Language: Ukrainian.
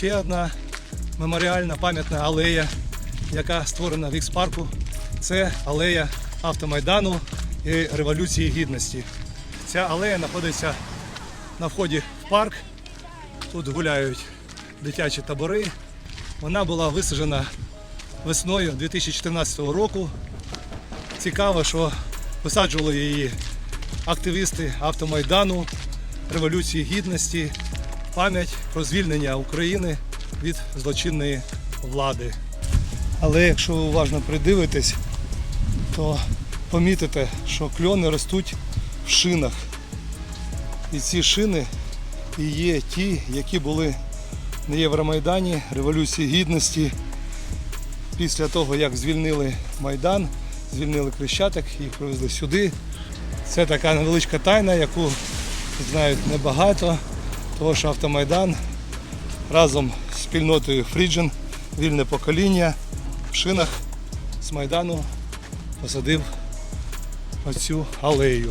ще одна меморіальна пам'ятна алея, яка створена в Ікс-парку. Це алея автомайдану і Революції Гідності. Ця алея знаходиться на вході в парк. Тут гуляють дитячі табори. Вона була висаджена весною 2014 року. Цікаво, що висаджували її активісти автомайдану, Революції Гідності, пам'ять про звільнення України від злочинної влади. Але якщо ви уважно придивитесь, то помітите, що кльони ростуть в шинах. І ці шини і є ті, які були на Євромайдані, Революції Гідності. Після того, як звільнили Майдан, звільнили Крещатик, їх привезли сюди. Це така невеличка тайна, яку знають небагато, того що автомайдан разом з спільнотою Фріджен, вільне покоління в шинах з Майдану посадив оцю алею.